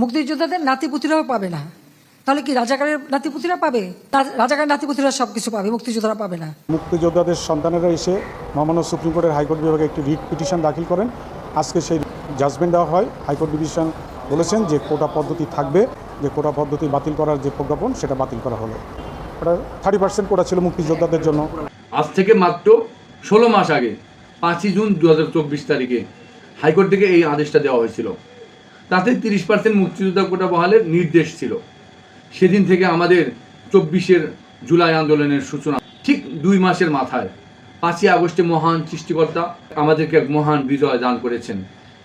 মুক্তিযোদ্ধাদের নাতিপুতিরাও পাবে না। তাহলে কি রাজাকারের নাতিপুতিরা পাবে? তার রাজাকারের নাতিপুতিরা সব কিছু পাবে মুক্তিযোদ্ধারা পাবে না। মুক্তিযোদ্ধাদের সন্তানেরা এসে মহামান্য সুপ্রিম কোর্টের হাইকোর্ট বিভাগে একটি রিট পিটিশন দাখিল করেন। আজকে সেই জাজমেন্ট দেওয়া হয়। হাইকোর্ট ডিভিশন বলেছেন যে কোটা পদ্ধতি থাকবে যে কোটা পদ্ধতি বাতিল করার যে প্রজ্ঞাপন সেটা বাতিল করা হলো। ওটা থার্টি পার্সেন্ট কোটা ছিল মুক্তিযোদ্ধাদের জন্য। আজ থেকে মাত্র ষোলো মাস আগে পাঁচই জুন দু হাজার চব্বিশ তারিখে হাইকোর্ট থেকে এই আদেশটা দেওয়া হয়েছিল। তাতে তিরিশ পার্সেন্ট মুক্তিযোদ্ধা কোটা বহালের নির্দেশ ছিল। সেদিন থেকে আমাদের চব্বিশের জুলাই আন্দোলনের সূচনা। ঠিক দুই মাসের মাথায়, পাঁচই আগস্টে মহান সৃষ্টিকর্তা আমাদেরকে এক মহান বিজয় দান করেছেন।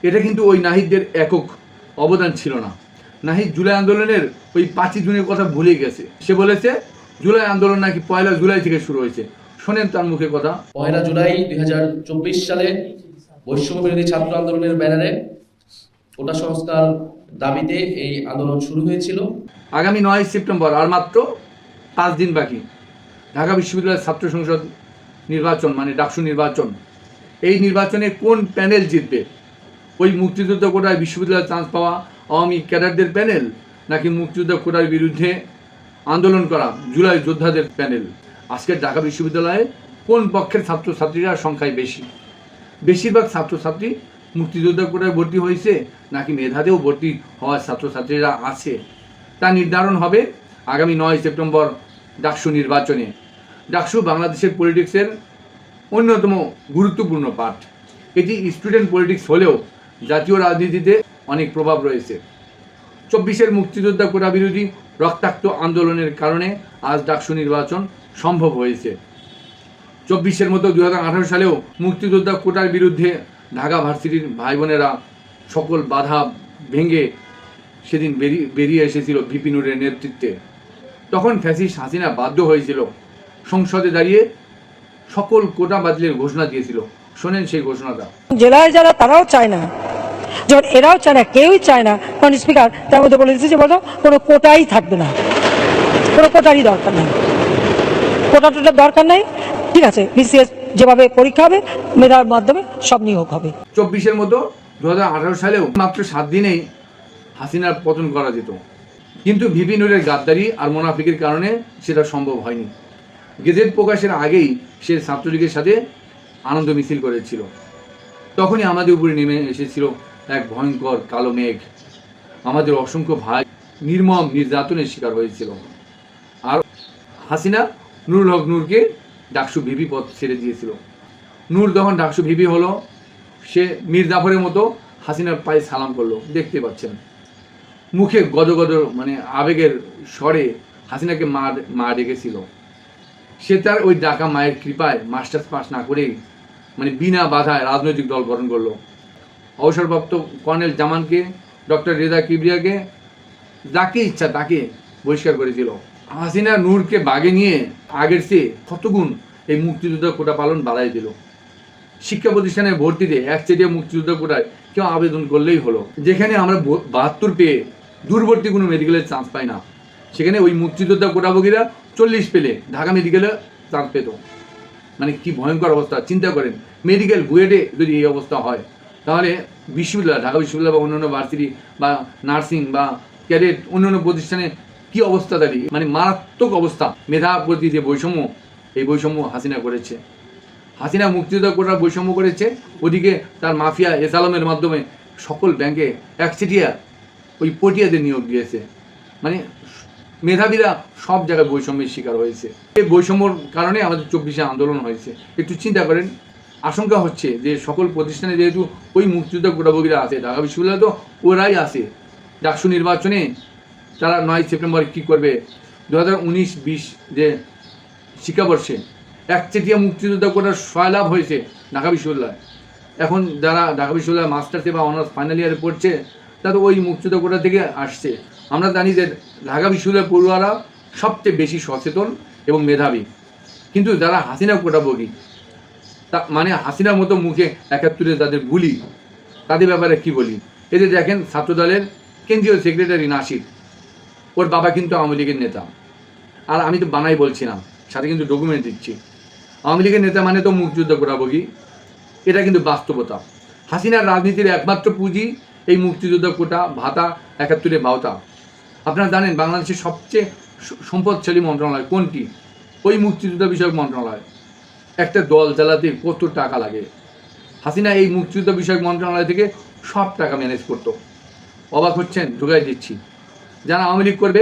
এটা কিন্তু ওই নাহিদদের একক অবদান ছিল না। নাহিদ জুলাই আন্দোলনের ওই পাঁচই জুনের কথা ভুলে গেছে। সে বলেছে, জুলাই আন্দোলন নাকি পয়লা জুলাই থেকে শুরু হয়েছে। শোনেন তার মুখে কথা। পয়লা জুলাই দুই হাজার চব্বিশ সালে বৈষম্য বিরোধী ছাত্র আন্দোলনের ব্যানারে কোটা সংস্কার দাবিতে এই আন্দোলন শুরু হয়েছিল। আগামী নয় সেপ্টেম্বর আর মাত্র পাঁচ দিন বাকি। ঢাকা বিশ্ববিদ্যালয়ের ছাত্র সংসদ নির্বাচন মানে ডাকসু নির্বাচন। এই নির্বাচনে কোন প্যানেল জিতবে? ওই মুক্তিযুদ্ধ কোটায় বিশ্ববিদ্যালয়ে চান্স পাওয়া আওয়ামী ক্যাডারদের প্যানেল, নাকি মুক্তিযুদ্ধ কোটার বিরুদ্ধে আন্দোলন করা জুলাই যোদ্ধাদের প্যানেল? আজকে ঢাকা বিশ্ববিদ্যালয়ে কোন পক্ষের ছাত্রছাত্রীরা সংখ্যায় বেশি? বেশিরভাগ ছাত্রছাত্রী মুক্তিযোদ্ধা কোটায় ভর্তি হয়েছে, নাকি মেধাতেও ভর্তি হওয়ার ছাত্রছাত্রীরা আছে? তা নির্ধারণ হবে আগামী নয় সেপ্টেম্বর ডাকসু নির্বাচনে। ডাকসু বাংলাদেশের পলিটিক্সের অন্যতম গুরুত্বপূর্ণ পাঠ। এটি স্টুডেন্ট পলিটিক্স হলেও জাতীয় রাজনীতিতে অনেক প্রভাব রয়েছে। চব্বিশের মুক্তিযোদ্ধা কোটা বিরোধী রক্তাক্ত আন্দোলনের কারণে আজ ডাকসু নির্বাচন সম্ভব হয়েছে। চব্বিশের মতো দু হাজার আঠারো সালেও মুক্তিযোদ্ধা কোটার বিরুদ্ধে ঢাকা ভার্সিটির ভাই বোনেরা সকল বাধা ভেঙে সেদিন বেরিয়ে বেরিয়ে এসেছিল বিপিনুরের নেতৃত্বে। তখন ফ্যাসিস্ট হাসিনা বাধ্য হয়েছিল সংসদে দাঁড়িয়ে সকল কোটা বাতিলের ঘোষণা দিয়েছিল। শোনেন সেই ঘোষণাটা। জেলায় যারা তারাও চায় না, যখন এরাও চায় না, কেউই চায় না কারণ স্পিকার, তার মধ্যে বলে দিচ্ছে যে বলো, কোনো কোটাই থাকবে না। কোনো কোটারই দরকার নেই। কোটা টোটার দরকার নেই। ঠিক আছে, বিসিএস যেভাবে পরীক্ষা হবে, মেধার মাধ্যমে সব নিয়োগ হবে। চব্বিশের মতো দু সালেও মাত্র সাত দিনেই হাসিনার পতন করা যেত। কিন্তু ভিপিনুরের গাদ্দারি আর মোনাফিকের কারণে সেটা সম্ভব হয়নি। গেজেট প্রকাশের আগেই সে ছাত্রলীগের সাথে আনন্দ মিছিল করেছিল। তখনই আমাদের উপরে নেমে এসেছিল এক ভয়ঙ্কর কালো মেঘ। আমাদের অসংখ্য ভাই নির্মম নির্যাতনের শিকার হয়েছিল। আর হাসিনা নুরুল হক নূরকে ডাকসু ভিভি পদ ছেড়ে দিয়েছিল। নূর যখন ডাকসু ভিভি হলো, সে মীর জাফরের মতো হাসিনার পায়ে সালাম করল। দেখতে পাচ্ছেন, মুখে গদগদ মানে আবেগের স্বরে হাসিনাকে মা মা ডেকেছিল। সে তার ওই ডাকা মায়ের কৃপায় মাস্টার্স পাস না করেই মানে বিনা বাধায় রাজনৈতিক দল গঠন করল। অবসরপ্রাপ্ত কর্নেল জামানকে, ডক্টর রেজা কিবরিয়াকে যাকে ইচ্ছা তাকে বহিষ্কার করেছিল। হাসিনা নূরকে বাগে নিয়ে আগের চেয়ে কতগুণ এই মুক্তিযোদ্ধা কোটা পালন বাড়াই দিল। শিক্ষা প্রতিষ্ঠানে ভর্তি ভর্তিতে একচেটিয়া মুক্তিযোদ্ধা কোটায় কেউ আবেদন করলেই হলো। যেখানে আমরা বাহাত্তর পেয়ে দূরবর্তী কোনো মেডিকেলের চান্স পাই না। সেখানে ওই মুক্তিযোদ্ধা কোটাভোগীরা চল্লিশ পেলে ঢাকা মেডিকেলে চান্স পেত। মানে কি ভয়ঙ্কর অবস্থা, চিন্তা করেন। মেডিকেল বুয়েটে যদি এই অবস্থা হয়, তাহলে বিশ্ববিদ্যালয়, ঢাকা বিশ্ববিদ্যালয় বা অন্যান্য ভার্সিটি বা নার্সিং বা ক্যাডেট অন্যান্য প্রতিষ্ঠানে কি অবস্থা দাঁড়িয়ে মানে মারাত্মক অবস্থা। মেধা প্রতি যে বৈষম্য, এই বৈষম্য হাসিনা করেছে। হাসিনা মুক্তিযোদ্ধা কোটার বৈষম্য করেছে। ওদিকে তার মাফিয়া এসালামের মাধ্যমে সকল ব্যাংকে একচেটিয়া ওই পটিয়াদের নিয়োগ দিয়েছে। মানে মেধাবীরা সব জায়গায় বৈষম্যের শিকার হয়েছে। এই বৈষম্যর কারণে আমাদের চব্বিশে আন্দোলন হয়েছে। একটু চিন্তা করেন। আশঙ্কা হচ্ছে যে সকল প্রতিষ্ঠানে যেহেতু ওই মুক্তিযোদ্ধা কোটাভোগীরা আছে, ঢাকা বিশ্ববিদ্যালয় তো ওরাই আছে। ডাকসু নির্বাচনে তারা নয় সেপ্টেম্বর কী করবে? দু হাজার উনিশ, বিশ যে শিক্ষাবর্ষে একচেটিয়া মুক্তিযোদ্ধা কোটার সয়লাভ হয়েছে ঢাকা বিশ্ববিদ্যালয়। এখন যারা ঢাকা বিশ্ববিদ্যালয় মাস্টার্সে বা অনার্স ফাইনাল ইয়ারে পড়ছে তারা ওই মুক্তিযোদ্ধা কোটা থেকে আসছে। আমরা জানি যে ঢাকা বিশ্ববিদ্যালয় পড়ুয়ারা সবচেয়ে বেশি সচেতন এবং মেধাবী। কিন্তু যারা হাসিনা কোটা কোটাভোগী, তা মানে হাসিনার মতো মুখে একাত্তরে যাদের গুলি, তাদের ব্যাপারে কি বলি? যে দেখেন ছাত্রদলের কেন্দ্রীয় সেক্রেটারি নাসির ওর বাবা কিন্তু আওয়ামী লীগের নেতা। আর আমি তো বানাই বলছি না, সাথে কিন্তু ডকুমেন্ট দিচ্ছি। আওয়ামী লীগের নেতা মানে তো মুক্তিযুদ্ধ করাবগি এটা কিন্তু বাস্তবতা। হাসিনার রাজনীতির একমাত্র পুঁজি এই মুক্তিযোদ্ধা কোটা, ভাতা, একাত্তরে ভাওতা। আপনারা জানেন বাংলাদেশের সবচেয়ে সম্পদশালী মন্ত্রণালয় কোনটি? ওই মুক্তিযোদ্ধা বিষয়ক মন্ত্রণালয়। একটা দল চালাতে কত টাকা লাগে? হাসিনা এই মুক্তিযুদ্ধ বিষয়ক মন্ত্রণালয় থেকে সব টাকা ম্যানেজ করতো। অবাক হচ্ছেন ঢুকাই দিচ্ছি। যারা আওয়ামী লীগ করবে,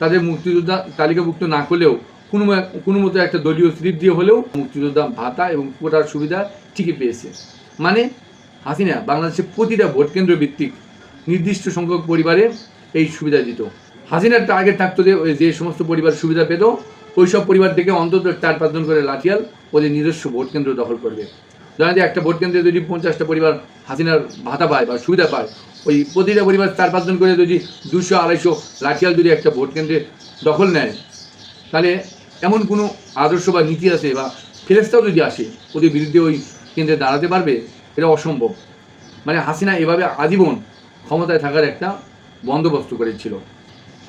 তাদের মুক্তিযোদ্ধা তালিকাভুক্ত না করলেও কোনো কোনো মতো একটা দলীয় স্লিপ দিয়ে হলেও মুক্তিযোদ্ধা ভাতা এবং কোটার সুবিধা ঠিকই পেয়েছে। মানে হাসিনা বাংলাদেশের প্রতিটা ভোট কেন্দ্র ভিত্তিক নির্দিষ্ট সংখ্যক পরিবারে এই সুবিধা দিত। হাসিনার টার্গেট থাকতো যে যে সমস্ত পরিবার সুবিধা পেত ওই সব পরিবার থেকে অন্তত চার পাঁচজন করে লাঠিয়াল ওদের নিজস্ব ভোট কেন্দ্র দখল করবে। ধরেন যে একটা ভোট কেন্দ্রে যদি পঞ্চাশটা পরিবার হাসিনার ভাতা পায় বা সুবিধা পায়, ওই প্রতিটা পরিবার চার, পাঁচজন করে যদি দুশো, আড়াইশো লাঠিয়াল যদি একটা ভোট কেন্দ্রে দখল নেয়, তাহলে এমন কোনো আদর্শ বা নীতি আছে বা ফেরেস্তাও যদি আসে, ওদের বিরুদ্ধে ওই কেন্দ্রে দাঁড়াতে পারবে? এটা অসম্ভব। মানে হাসিনা এভাবে আজীবন ক্ষমতায় থাকার একটা বন্দোবস্ত করেছিল।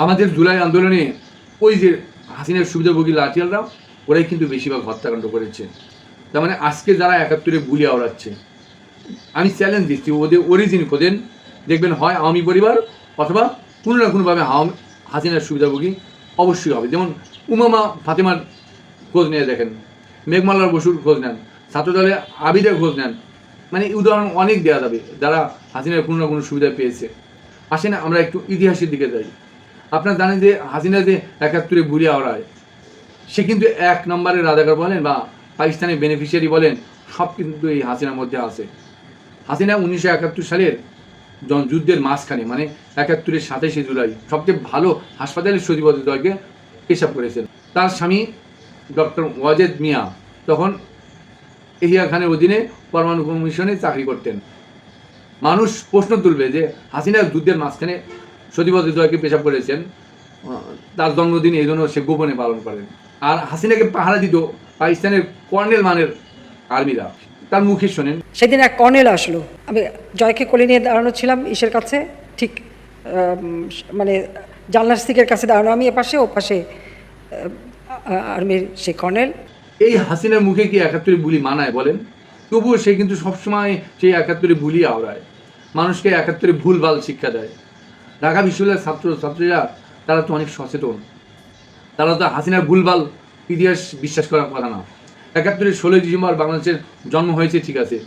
আমাদের জুলাই আন্দোলনে ওই যে হাসিনার সুবিধাভোগী লাঠিয়ালরা ওরাই কিন্তু বেশিরভাগ হত্যাকাণ্ড করেছে। তার মানে আজকে যারা একাত্তরে বুলি আওড়াচ্ছে, আমি চ্যালেঞ্জ দিচ্ছি, ওদের অরিজিন খোঁজেন, দেখবেন হয় আওয়ামী পরিবার অথবা কোনো না কোনোভাবে হাসিনার সুবিধাভোগী অবশ্যই হবে। যেমন উমামা ফাতেমার খোঁজ নিয়ে দেখেন, মেঘমালার বসুর খোঁজ নেন, ছাত্রদলে আবিদের খোঁজ নেন। মানে উদাহরণ অনেক দেওয়া যাবে, যারা হাসিনার কোনো না কোনো সুবিধা পেয়েছে। আসেন আমরা একটু ইতিহাসের দিকে যাই। আপনারা জানেন যে হাসিনা যে একাত্তরে ঘুরে আওড়ায়, সে কিন্তু এক নম্বরের রাজাকার বলেন বা পাকিস্তানের বেনিফিশিয়ারি বলেন, সব কিন্তু এই হাসিনার মধ্যে আছে। হাসিনা উনিশশো একাত্তর সালের যুদ্ধের মাঝখানে মানে একাত্তরের সাতাশে জুলাই, সবচেয়ে ভালো হাসপাতালের সচিবদয়কে পেশাব করেছেন। তার স্বামী ডক্টর ওয়াজেদ মিয়া তখন এহিয়া খানের অধীনে পরমাণু কমিশনে চাকরি করতেন। মানুষ প্রশ্ন তুলবে যে হাসিনা যুদ্ধের মাঝখানে সচিবদয়কে পেশাব করেছেন তার জন্মদিন এই জন্য সে গোপনে পালন করেন। আর হাসিনাকে পাহারা দিত পাকিস্তানের কর্নেল মানের আর্মিরা। তার মুখে শোনেন। সেদিন এক কর্নেল আসলো। আমি জয়কে কোলে নিয়ে দাঁড়ানো ছিলাম ইসের কাছে। ঠিক মানে জানলার সিকের কাছে দাঁড়ানো আমি এপাশে ও পাশে আর্মির সেই কর্নেল। এই হাসিনার মুখে কি একাত্তরে বুলি মানায় বলেন? তবুও সে কিন্তু সবসময় সেই একাত্তরে বুলি আওড়ায়। মানুষকে একাত্তরে ভুলভাল শিক্ষা দেয়। ঢাকা বিশ্ববিদ্যালয়ের ছাত্র ছাত্রীরা তারা তো অনেক সচেতন। তারা তো হাসিনার ভুলভাল ইতিহাস বিশ্বাস করার কথা না। একাত্তরের ষোলোই ডিসেম্বর বাংলাদেশের জন্ম হয়েছে, ঠিক আছে।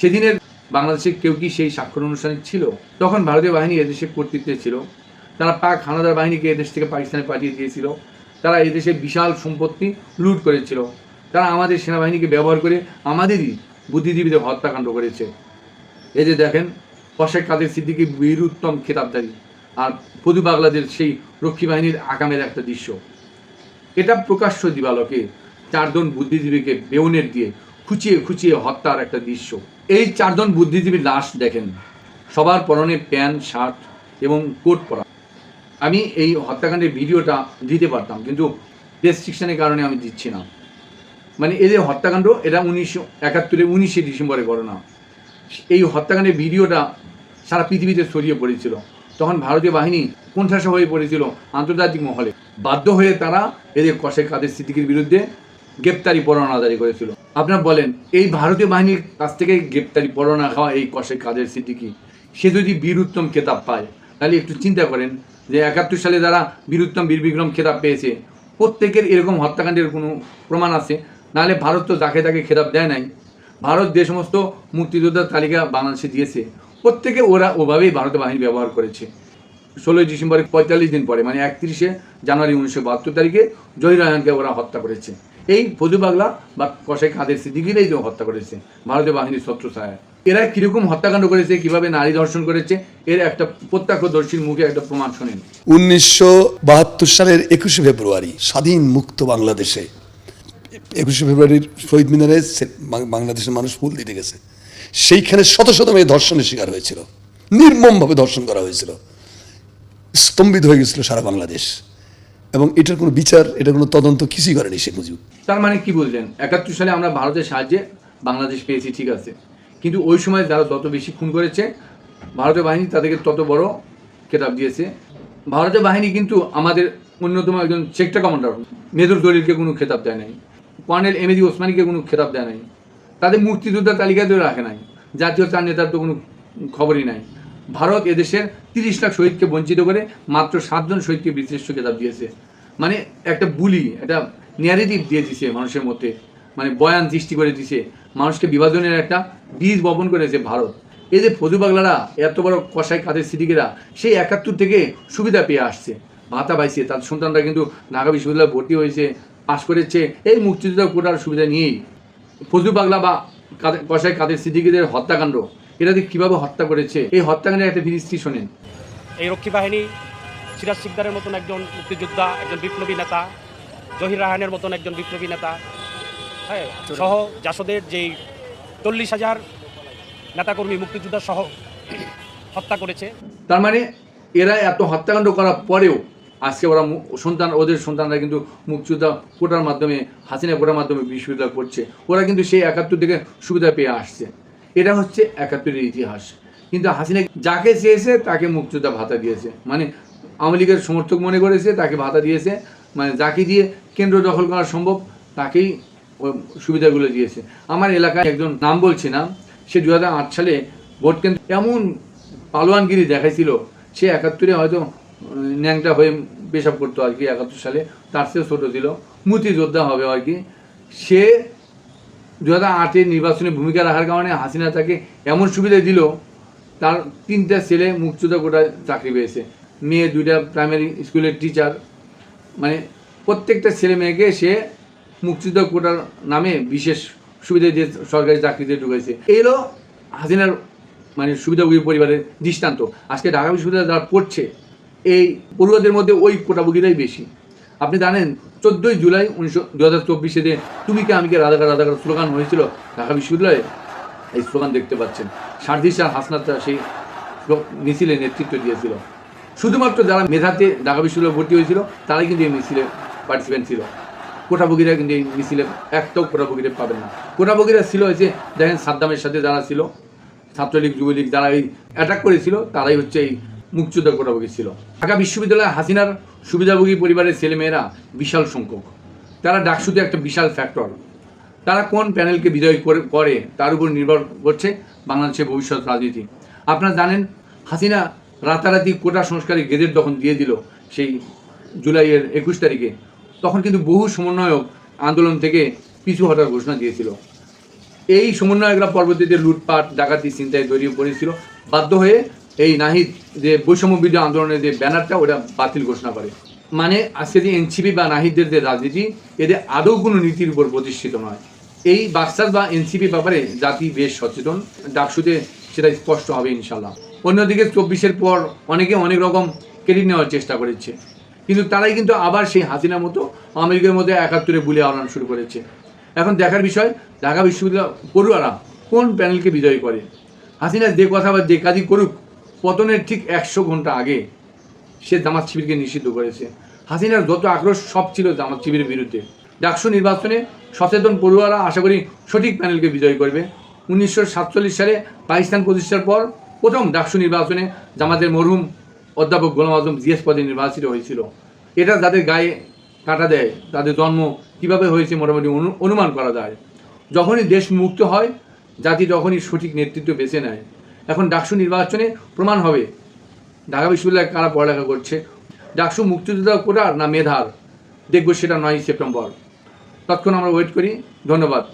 সেদিনের বাংলাদেশের কেউ কি সেই স্বাক্ষর অনুষ্ঠানে ছিল? তখন ভারতীয় বাহিনী এদেশে কর্তৃত্বে ছিল। তারা পাক হানাদার বাহিনীকে এদেশ থেকে পাকিস্তানে পাঠিয়ে দিয়েছিল। তারা এদেশে বিশাল সম্পত্তি লুট করেছিল। তারা আমাদের সেনাবাহিনীকে ব্যবহার করে আমাদেরই বুদ্ধিজীবীদের হত্যাকাণ্ড করেছে। এই যে দেখেন কশেক কাদের সিদ্দিকি বীরুত্তম খেতাবদারি আর পদু বাংলাদেশ সেই রক্ষী বাহিনীর আগামের একটা দৃশ্য। এটা প্রকাশ্য দিবালকে, চারজন বুদ্ধিজীবীকে বেউনের দিয়ে খুঁচিয়ে খুঁচিয়ে হত্যার একটা দৃশ্য। এই চারজন বুদ্ধিজীবীর লাশ দেখেন। সবার পরনে প্যান্ট, শার্ট এবং কোট পরা। আমি এই হত্যাকাণ্ডের ভিডিওটা দিতে পারতাম, কিন্তু রেস্ট্রিকশনের কারণে আমি দিচ্ছি না। মানে এই যে হত্যাকাণ্ড, এটা উনিশশো একাত্তরে, উনিশে ডিসেম্বরে ঘটনা। এই হত্যাকাণ্ডের ভিডিওটা সারা পৃথিবীতে ছড়িয়ে পড়েছিল। তখন ভারতীয় বাহিনী কোণঠাসা হয়ে পড়েছিল আন্তর্জাতিক মহলে। বাধ্য হয়ে তারা এদের কষে কাদের সিদ্দিকির বিরুদ্ধে গ্রেপ্তারি পরোয়ানা জারি করেছিল। আপনারা বলেন, এই ভারতীয় বাহিনীর কাছ থেকে গ্রেপ্তারি পরোয়ানা খাওয়া এই কষে কাদের সিদ্দিকি? সে যদি বীর উত্তম খেতাব পায়, তাহলে একটু চিন্তা করেন যে একাত্তর সালে যারা বীর উত্তম বীর বিক্রম খেতাব পেয়েছে, প্রত্যেকের এরকম হত্যাকাণ্ডের কোনো প্রমাণ আছে? নাহলে ভারত তো যাকে তাকে খেতাব দেয় নাই। ভারত যে সমস্ত মুক্তিযোদ্ধার তালিকা বাংলাদেশে দিয়েছে প্রত্যেকে ওরা ওভাবেই ভারতীয় বাহিনী ব্যবহার করেছে। ষোলোই ডিসেম্বরে পঁয়তাল্লিশ দিন পরে মানে একত্রিশে জানুয়ারি উনিশশো বাহাত্তর তারিখে জহির রায়হানকে ওরা হত্যা করেছে। এই ফজু বাংলা বা কষাই কাদের সিদ্দিকিরাই যে হত্যা করেছে ভারতীয় বাহিনীর ছত্র ছায়া। এরা কীরকম হত্যাকাণ্ড করেছে, কীভাবে নারী ধর্ষণ করেছে, এর একটা প্রত্যক্ষদর্শীর মুখে একটা প্রমাণ শোনেন। উনিশশো বাহাত্তর সালের একুশে ফেব্রুয়ারি, স্বাধীন মুক্ত বাংলাদেশে। একুশে ফেব্রুয়ারির শহীদ মিনারে বাংলাদেশের মানুষ ফুল দিতে গেছে। সেইখানে শত শত মেয়ে ধর্ষণের শিকার হয়েছিল। নির্মমভাবে ধর্ষণ করা হয়েছিল। স্তম্ভিত হয়ে গেছিল সারা বাংলাদেশ। এবং এটার কোনো বিচার, এটার কোনো তদন্ত কিছুই করেনি শেখ মুজিব। তার মানে কি বলছেন? একাত্তর সালে আমরা ভারতের সাহায্যে বাংলাদেশ পেয়েছি, ঠিক আছে। কিন্তু ওই সময় যারা তত বেশি খুন করেছে, ভারতীয় বাহিনী তাদেরকে তত বড় খেতাব দিয়েছে। ভারতীয় বাহিনী কিন্তু আমাদের অন্যতম একজন সেক্টর কমান্ডার। মেজর দলিলকে কোনো খেতাব দেয় নাই। কর্নেল এমএদি ওসমানীকে কোনো খেতাব দেয় নাই। তাদের মুক্তিযোদ্ধার তালিকাতেও রাখে নাই। জাতীয় চার নেতার তো কোনো খবরই নাই। ভারত এদেশের তিরিশ লাখ শহীদকে বঞ্চিত করে মাত্র সাতজন শহীদকে বীরশ্রেষ্ঠ খেতাব দিয়েছে। মানে একটা বুলি, একটা ন্যারেটিভ দিয়ে দিছে মানুষের মধ্যে। মানে বয়ান সৃষ্টি করে দিছে। মানুষকে বিভাজনের একটা বীজ বপন করেছে ভারত। এই যে ফজু পাগলারা এত বড় কষাই কাদের সিদ্দিকেরা, সেই একাত্তর থেকে সুবিধা পেয়ে আসছে। ভাতা পাইছে তার সন্তানরা কিন্তু ঢাকা বিশ্ববিদ্যালয়ে ভর্তি হয়েছে, পাশ করেছে। এই মুক্তিযোদ্ধা কোটার সুবিধা নিয়েই ফজু পাগলা বা কাদের- কষাই কাদের সিদ্দিকিদের হত্যাকাণ্ড এটাকে কীভাবে হত্যা করেছে এই হত্যাকাণ্ডের একটা ফিরিস্তি শোনেন? এই রক্ষী বাহিনী সিরাজ সিকদারের মতন একজন মুক্তিযোদ্ধা একজন বিপ্লবী নেতা জহির রাহানের মতন একজন বিপ্লবী নেতা হ্যাঁ সহ জাসদের যেই চল্লিশ হাজার নেতাকর্মী মুক্তিযোদ্ধা সহ হত্যা করেছে। তার মানে এরা এত হত্যাকাণ্ড করার পরেও আজকে ওরা সন্তান ওদের সন্তানরা কিন্তু মুক্তিযোদ্ধা কোটার মাধ্যমে, হাসিনা কোটার মাধ্যমে বিশ্ববিদ্যালয় করছে। ওরা কিন্তু সেই একাত্তর থেকে সুবিধা পেয়ে আসছে। এটা হচ্ছে একাত্তরের ইতিহাস। কিন্তু হাসিনা যাকে চেয়েছে, তাকে মুক্তিযোদ্ধা ভাতা দিয়েছে। মানে আওয়ামী লীগের সমর্থক মনে করেছে, তাকে ভাতা দিয়েছে। মানে যাকে দিয়ে কেন্দ্র দখল করা সম্ভব, তাকেই সুবিধাগুলো দিয়েছে। আমার এলাকায় একজন নাম বলছি না, সে দু হাজার আট সালে ভোট কেন্দ্র এমন পালোয়ানগিরি দেখাইছিল, সে একাত্তরে হয়তো ন্যাংটা হয়ে পেশাব করতো আর কি একাত্তর সালে। তার চেয়েও ছোটো ছিল। মুক্তিযোদ্ধা হবে আর কি। সে দু হাজার আটের নির্বাচনে ভূমিকা রাখার কারণে হাসিনা তাকে এমন সুবিধা দিল, তার তিনটা ছেলে মুক্তিযোদ্ধা কোটায় চাকরি পেয়েছে। মেয়ে দুইটা প্রাইমারি স্কুলের টিচার মানে প্রত্যেকটা ছেলে মেয়েকে সে মুক্তিযোদ্ধা কোটার নামে বিশেষ সুবিধা দিয়ে সরকারি চাকরিতে ঢুকেছে। এলো হাসিনার মানে সুবিধাভোগী পরিবারের দৃষ্টান্ত। আজকে ঢাকা বিশ্ববিদ্যালয়ে যারা পড়ছে এই পড়ুয়াদের মধ্যে ওই কোটাভোগীরাই বেশি। আপনি জানেন, চোদ্দোই জুলাই উনিশশো দু হাজার চব্বিশে যে তুমি কে, আমি কে রাধাকার রাধাকার স্লোগান হয়েছিল ঢাকা বিশ্ববিদ্যালয়ে, এই স্লোগান দেখতে পাচ্ছেন। সারদিস আর হাসনাতরা সেই মিছিলে নেতৃত্ব দিয়েছিল। শুধুমাত্র যারা মেধাতে ঢাকা বিশ্ববিদ্যালয়ে ভর্তি হয়েছিল, তারাই কিন্তু এই মিছিলে পার্টিসিপেন্ট ছিল। কোটাভোগীরা কিন্তু এই মিছিলে একটাও কোটাভোগীরা পাবেন না। কোটাভোগীরা ছিল হচ্ছে দেখেন সাদ্দামের সাথে যারা ছিল, ছাত্রলীগ, যুবলীগ যারা এই অ্যাটাক করেছিল, তারাই হচ্ছে এই মুক্তিযোদ্ধা কোটাভোগী ছিল। ঢাকা বিশ্ববিদ্যালয়ে হাসিনার সুবিধাভোগী পরিবারের ছেলেমেয়েরা বিশাল সংখ্যক। তারা ডাকসুতে একটা বিশাল ফ্যাক্টর তারা কোন প্যানেলকে বিজয় করে করে তার উপর নির্ভর করছে বাংলাদেশের ভবিষ্যৎ রাজনীতি। আপনারা জানেন, হাসিনা রাতারাতি কোটা সংস্কারে গেজেট যখন দিয়ে দিল সেই জুলাইয়ের একুশ তারিখে, তখন কিন্তু বহু সমন্বয়ক আন্দোলন থেকে পিছু হটার ঘোষণা দিয়েছিল। এই সমন্বয়করা পরবর্তীতে লুটপাট, ডাকাতি চিন্তায় জড়িয়ে পড়েছিল বাধ্য হয়ে এই নাহিদ যে বৈষম্য বিরোধী আন্দোলনের যে ব্যানারটা, ওটা বাতিল ঘোষণা করে। মানে আজকে যে এনসিপি বা নাহিদদের যে রাজনীতি, এদের আদৌ কোনো নীতির উপর প্রতিষ্ঠিত নয়। এই বাক্সাস বা এনসিপি ব্যাপারে জাতি বেশ সচেতন। ডাকসুতে সেটা স্পষ্ট হবে ইনশাল্লাহ অন্যদিকে চব্বিশের পর অনেকে অনেক রকম ক্রেডিট নেওয়ার চেষ্টা করেছে। কিন্তু তারাই কিন্তু আবার সেই হাসিনার মতো আমেরিকার মধ্যে একাত্তরে বুলে আওড়ানো শুরু করেছে। এখন দেখার বিষয়, ঢাকা বিশ্ববিদ্যালয় পড়ুয়ারা কোন প্যানেলকে বিজয়ী করে? হাসিনা যে কথা বা যে কাজই করুক পতনের ঠিক একশো ঘণ্টা আগে সে জামাত শিবিরকে নিষিদ্ধ করেছে। হাসিনার যত আক্রোশ, সব ছিল জামাত শিবিরের বিরুদ্ধে। ডাকসু নির্বাচনে সচেতন পড়ুয়ারা আশা করি সঠিক প্যানেলকে বিজয়ী করবে। উনিশশো সাতচল্লিশ সালে পাকিস্তান প্রতিষ্ঠার পর প্রথম ডাকসু নির্বাচনে জামাতের মরহুম অধ্যাপক গোলাম আজম জিএস পদে নির্বাচিত হয়েছিল। এটা যাদের গায়ে কাটা দেয়, তাদের জন্ম কীভাবে হয়েছে মোটামুটি অনু- অনুমান করা যায়। যখনই দেশ মুক্ত হয়, জাতি তখনই সঠিক নেতৃত্ব বেছে নেয়। এখন ডাকসু নির্বাচনে প্রমাণ হবে। ঢাকা বিশ্ববিদ্যালয়ে কারা পড়ালেখা করছে? ডাকসু মুক্তিযোদ্ধা কোটার না মেধার? দেখব সেটা নয় সেপ্টেম্বর। তৎক্ষণ আমরা ওয়েট করি। ধন্যবাদ।